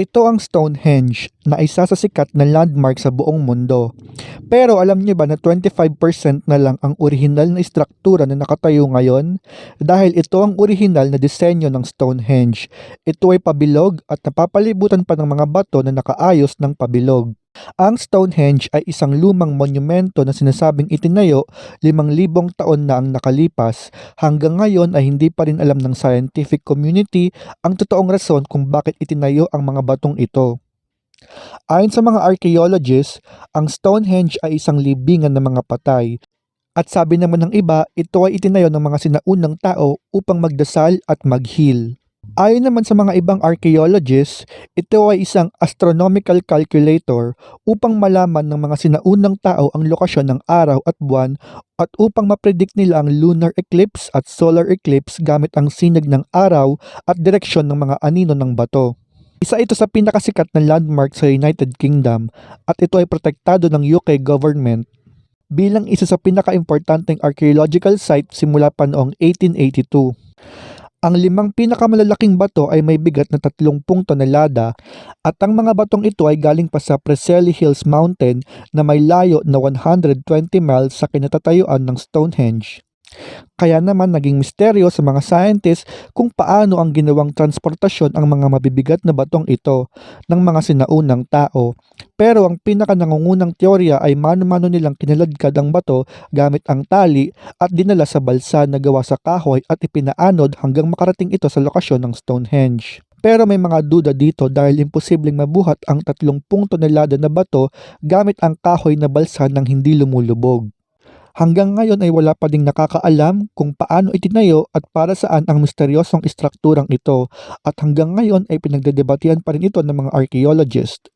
Ito ang Stonehenge na isa sa sikat na landmark sa buong mundo. Pero alam niyo ba na 25% na lang ang orihinal na istruktura na nakatayo ngayon? Dahil ito ang orihinal na disenyo ng Stonehenge. Ito ay pabilog at napapalibutan pa ng mga bato na nakaayos ng pabilog. Ang Stonehenge ay isang lumang monumento na sinasabing itinayo 5,000 taon na ang nakalipas. Hanggang ngayon ay hindi pa rin alam ng scientific community ang totoong rason kung bakit itinayo ang mga batong ito. Ayon sa mga archaeologists, ang Stonehenge ay isang libingan ng mga patay. At sabi naman ng iba, ito ay itinayo ng mga sinaunang tao upang magdasal at maghil. Ayon naman sa mga ibang archaeologists, ito ay isang astronomical calculator upang malaman ng mga sinaunang tao ang lokasyon ng araw at buwan at upang mapredict nila ang lunar eclipse at solar eclipse gamit ang sinag ng araw at direksyon ng mga anino ng bato. Isa ito sa pinakasikat na landmark sa United Kingdom at ito ay protektado ng UK government bilang isa sa pinaka-importanteng archaeological site simula pa noong 1882. Ang limang pinakamalalaking bato ay may bigat na 30 tonelada at ang mga batong ito ay galing pa sa Preseli Hills Mountain na may layo na 120 miles sa kinatatayuan ng Stonehenge. Kaya naman naging misteryo sa mga scientists kung paano ang ginawang transportasyon ang mga mabibigat na batong ito ng mga sinaunang tao. Pero ang pinakanangungunang teorya ay mano-mano nilang kinaladkad ang bato gamit ang tali at dinala sa balsa na gawa sa kahoy at ipinaanod hanggang makarating ito sa lokasyon ng Stonehenge. Pero may mga duda dito dahil imposibleng mabuhat ang 30 tonelada na bato gamit ang kahoy na balsa ng hindi lumulubog. Hanggang ngayon ay wala pa ding nakakaalam kung paano itinayo at para saan ang misteryosong istrukturang ito at hanggang ngayon ay pinagdedebatihan pa rin ito ng mga archaeologist.